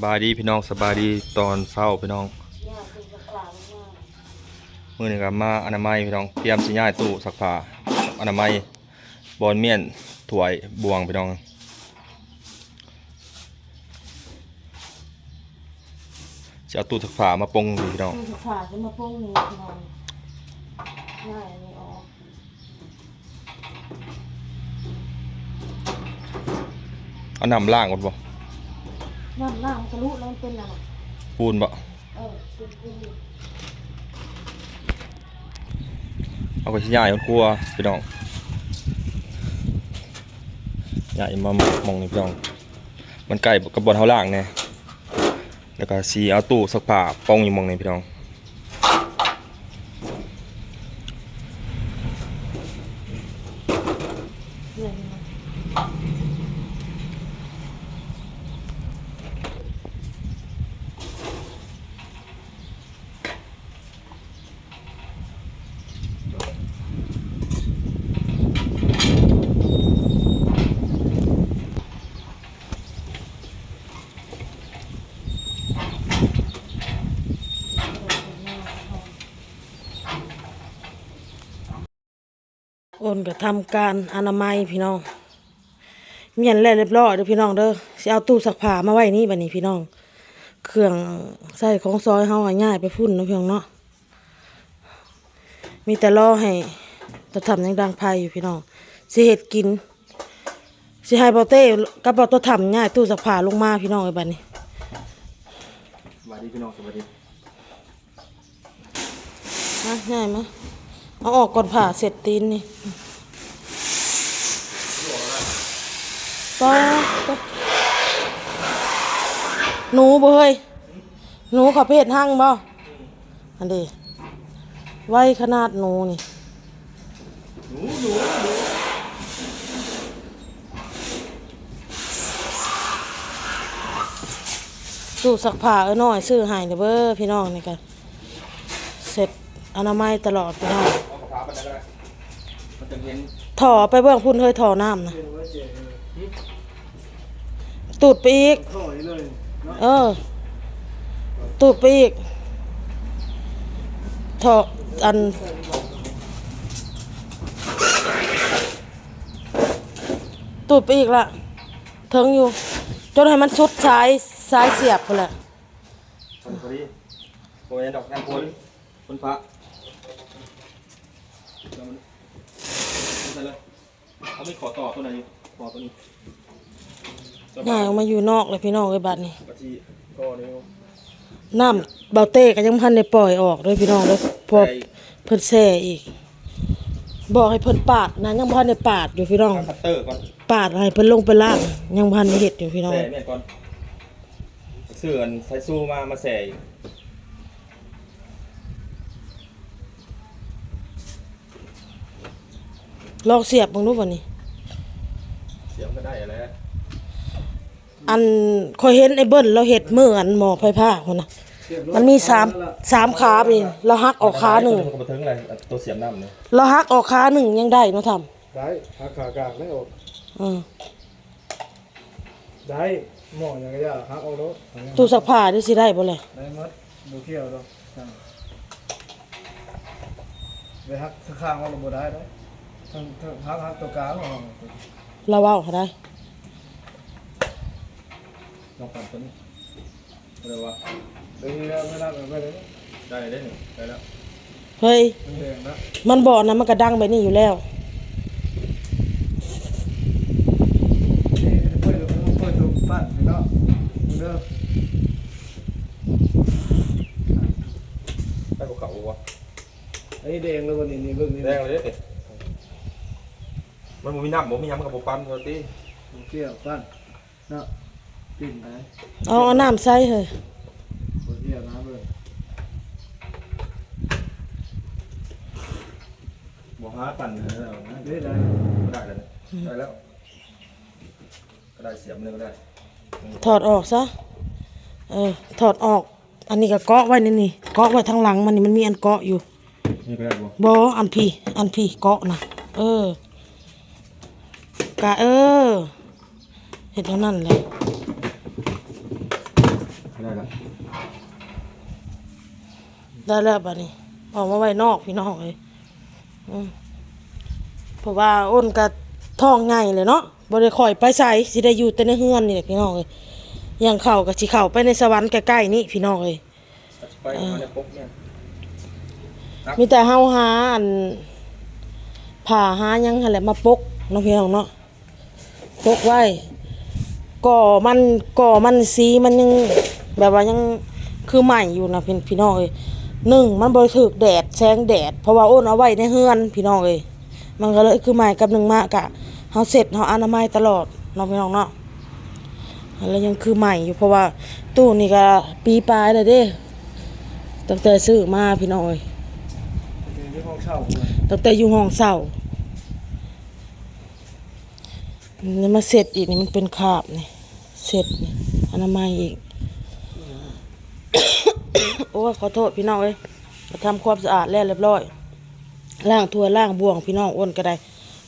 สบายดีพี่น้องสบายดีตอนเช้าพี่น้องมื้อนี้ก็มาอนามัยพี่น้องเตรียมสิย้ายตู้ซักผ้าอนามัยบอนเมียนถ้วยบวงพี่น้องจะเอาตู้ซักผ้ามาปงอยู่พี่น้องคือผ่าขึ้นมาโป้งนี้นอนง่ายอันนี้ออกเอาน้ำล้างก่อนบ่ น้ำน้ำทะลุแล้วมันเป็นอะไรปูนบ่เออเป็นป็นเอาไปสิย้ายมันครัวพี่น้องใหญ่มามองนี่พี่น้อง มันใกล้กับบอนเท้าล่างเนี่ยแล้วก็สีเอาตู้สักผ้าป้องอยู่มองนี่พี่น้อง โอนก็ทำการอนามัยพี่น้องเมียนแล้วเรียบร้อยเด้อพี่น้องเด้อสิเอาตู้ซักผ้ามาไว้นี่บัดนี้พี่น้อง เครื่องใส่ของซอยเฮาอะง่ายไปพุ่นเนาะพี่น้องเนาะมีแต่รอให้ตะทำยังดังไพอยู่พี่น้องสิเฮ็ดกินสิให้เบาเต้กับเบาตัวทำง่ายตู้ซักผ้าลงมาพี่น้องไอ้บัดนี้สวัสดีพี่น้องสวัสดีมาง่ายมั้ย เอาออกก่อนผ่าเสร็จตีนนี่ป้าป้าหนูบ่เฮ้ยหนูขอเพศหั่งบ่อันนี้ไว้ขนาดหนูนี่ตู้สักผ้าเอ้อน้อยซื้อให้เด้อเบ้อพี่น้องนี่กันเสร็จอนามัยตลอดพี่น้อง ห็นถอไปเบื้องพุ่นเฮ้ยถอน้ำนะตูดไปอีกเออ ตูดไปอีก ถออัน ตูดไปอีกละเทิงอยู่ จนให้มันสุดซ้ายซ้ายเสียบไปแหละพอดีพอดีโอ้ยดอกงานคนคนพระ เอามันเอาไปเลยเขาไม่ขอต่อตัวไหนอยู่ขอตัวนี้ง่ายออกมาอยู่นอกเลยพี่น้องไอ้ยบัดนี้กะทิก็นิ้วน้ำเบาเต้ก็ยังพันในปล่อยออกด้วยพี่น้องเลยพอใส่เพิ่นแซ่อีก บอกให้เพิ่นปาดนะยังพันในปาดอยู่พี่น้องคัตเตอร์ก่อนปาดให้เพิ่นลงไปล่างยังพันในเห็ดอยู่พี่น้องแส่เนี่ยก่อนเสื่อนใส่สู้มามาแส่อีก ลองเสียบมึงดูบ่นี่เสียมก็ได้อะไรอันคอยเห็นไอ้เบิ้ลเราเห็ดมืออันหมอไฟผ้าคนน่ะมันมีสามสามขาพี่เราหักออกขาหนึ่งตัวกระเทิงอะไรตัวเสียมน้ำเนี่ยเราหักออกขาหนึ่งยังได้เนาะทได้หักขากลางไม่ออกำอืมได้หมออย่างเงี้ยหักออกรถตู้ซักผ้าได้สิได้บ่เลยได้หมดดูเที่ยวดอกช่างไปหักข้างๆว่าเราบ่ได้ได้ ทั้งทั้งหักหักตัวกลางออกเราเว้าเขาได้ลองปั่นตัวนี้อะไรวะเดี๋ยวนี้แล้วไม่ได้ไม่ได้ได้ได้หนึ่งได้แล้วเฮ้ย มันแดงนะมันบ่อนะมันก็ดังไปนี่อยู่แล้วนี่เปิดเปิดตัวปั้นไปเนาะมึงเด้อได้ภูเขาวะไอ้แดงเลยวันนี้นี่เบิ่งนี่แดงเลยเด็ มันบ่มีน้ำบ่มีน้ำมันกับบ่ปั่นปกติเที่ยวปั้นเนาะปิ่นไปเอาเอาน้ำใส่เฮ้ยบ่เที่ยวนะเบิ่งบ่หาปั่นแล้วนะได้ได้ก็ได้แล้วได้แล้ว ก็ได้เสียมเลยก็ได้ถอดออกซะเออถอดออก อันนี้ก็เกาะไว้นี่นี่เกาะไว้ทางหลังมันนี่มันมีอันเกาะอยู่นี่ก็ได้บ่บออันพี่อันพี่เกาะนะเออ กะเออเห็นเท่านั้นแหละได้แล้วได้แล้วบัดนี้ออกมาไว้นอกพี่น้องเลยอืมเพราะว่าอ้นก็ท้องใหญ่เลยเนาะบ่ได้ค่อยไปใส่สิได้อยู่แต่ในเฮือนนี่แหละพี่น้องเลยอย่างเข้าก็สิเข้าไปในสวรรค์ใกล้ๆนี่พี่น้องเลยไปมาในปุ๊บเนี่ยมีแต่เฮาหาอันผ่าหาหยังหั่นแหละมาปกเนาะพี่น้องเนาะ ปกไว้ก่อมันก่อมันสีมันยังแบบว่ายังคือใหม่อยู่นะพี่พี่น้องเอ้ยหนึ่งมันบ่ถูกแดดแสงแดด เพราะว่าโอ้นเอาไว้ในเฮือนพี่น้องเอ้ยมันก็เลยคือใหม่กับหนึ่งมากะเฮาเสร็จเฮาอนามัยตลอดเนาะพี่น้องเนาะแล้วยังคือใหม่อยู่เพราะว่าตู้นี่ก็ปีปลายแล้วเด้ตั้งแต่ซื้อมาพี่น้องเอ้ยเป็นที่ห้องเช่าเลยตั้งแต่อยู่ห้องเศร้า นี่มาเสร็จอีกนี่มันเป็นคาบนี่เสร็จนี่อนามัยอีก โอ้ขอโทษพี่น้องเอ้ยมาทำความสะอาดแล้วเรียบร้อยล้างถ้วล้างบ่วงพี่น้องอ้วนก็ได้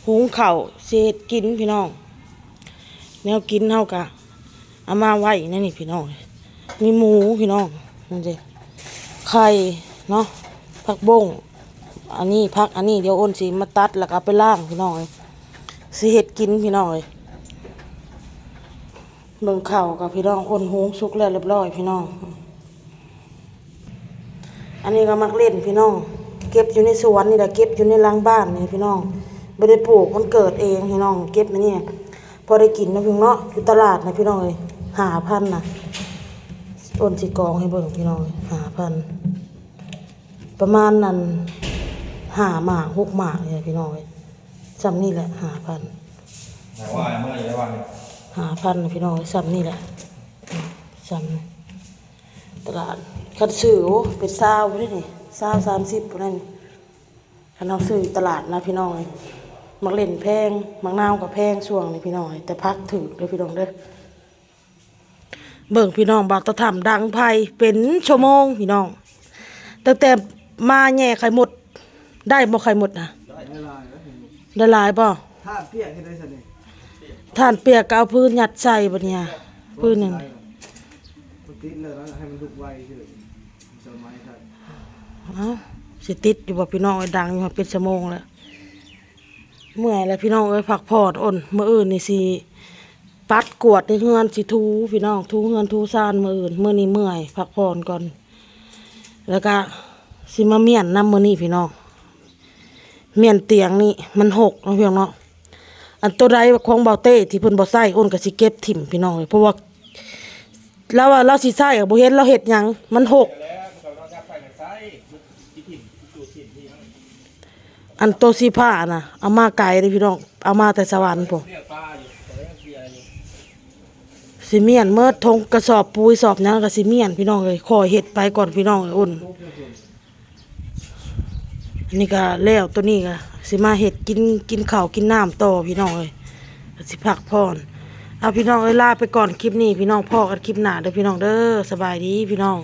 หุงข้าเศษกินพี่น้อง แนวกินเฮากะเอามาไว้นั่นนี่พี่น้อง มีหมูพี่น้องนั่นสิไข่เนาะผักบงอันนี้พักอันนี้เดี๋ยวอ้นสิมาตัดแล้วก็เอาไปล่างพี่น้องเอ้ย สิเฮ็ดกินพี่น้องเอ้ยเบิ่งข้ากับพี่น้องอ้นหงสุกแล้วเรียบร้อยพี่น้อง อันนี้ก็มักเล่นพี่น้อง เก็บอยู่ในสวนนี่แหละเก็บอยู่ในหลังบ้านนี่พี่น้องไม่ได้ปลูกมันเกิดเองพี่น้อง เก็บมาเนี่ยพอได้กินนะพี่น้องอยู่ตลาดนะพี่น้องเอ้ยหาพันนะอ้นสิกองให้เบิ่งพี่น้องหาพันประมาณนั้นหาหมากหกหมากเนี่ยพี่น้อง เอ้ยจำนี่แหละหาพันว่าเมื่อไหร่วันหาพันนะพี่น้องเอ้ยจำนี่แหละอืมจำตลาดคันซื้อโอ้เป็นซาวได้นี่ซาวสามสิบพวกนั้นคันเอาซื้อตลาดนะพี่น้องเอ้ยมักเล่นแพงมักนาวกับแพงช่วงนี้พี่น้องเอ้ยแต่พักถือเด้อพี่น้องเด้อเบิ่งพี่น้องบากตะทำดังไพเป็นชั่วโมงพี่น้องตั้งแต่มาแง่ไข่หมด ได้บ่ไข่หมดนะ ไม่ลายแล้วเห็นไหมได้หลายบ่ถ้าเปียกให้ได้สนิทท่านเปียกก็เอาพื้นยัดใส่บ่เนี่ยพื้นหนึ่งมันติดเลยแล้วให้มันลุกไวเฉยสมัยครับเอ้าสิติดอยู่บ่พี่น้องไอ้ดังอยู่มาเป็นชั่วโมงแล้วเมื่อยแล้วพี่น้องเอ้ยพักผ่อนอ่อนมื้ออื่นนี่สิปัดกวาดในเฮือนสิทูพี่น้องทูเฮือนทูซ่านมื้ออื่นมื้อนี้เมื่อยพักผ่อนก่อน แล้วก็สิมาเมียนนํมื้อนี้พี่น้อง เมียนเตียงนี่มันหกนาะพี่น้องเนาะอันตัวใดของเบาเต้ที่เพิ่นบ่ใส่อ้นก็สิเก็บถิ่มพี่น้องเลยเพราะว่าเราว่าเราสิใส่ก็บ่เห็นเราเฮ็ดหยังมันหกอันตัวสีผ้าน่ะเอามาไกลเลยพี่น้องเอามาแต่สวรรค์พุ่นสิเมียนเมื่อทงกระสอบปุ๋ยสอบหยังก็สิเมียนพี่น้องเลยขอเฮ็ดไปก่อนพี่น้องเอ้ยอ้น นี่ก็แล้วตัวนี้ก็สิมาเห็ดกินกินข้าวกินน้ำต่อพี่น้องเลยสิพักผ่อนเอาพี่น้องเอ้ยลาไปก่อนคลิปนี้พี่น้องพ่อกันคลิปหน้าเด้อพี่น้องเด้อสบายดีพี่น้อง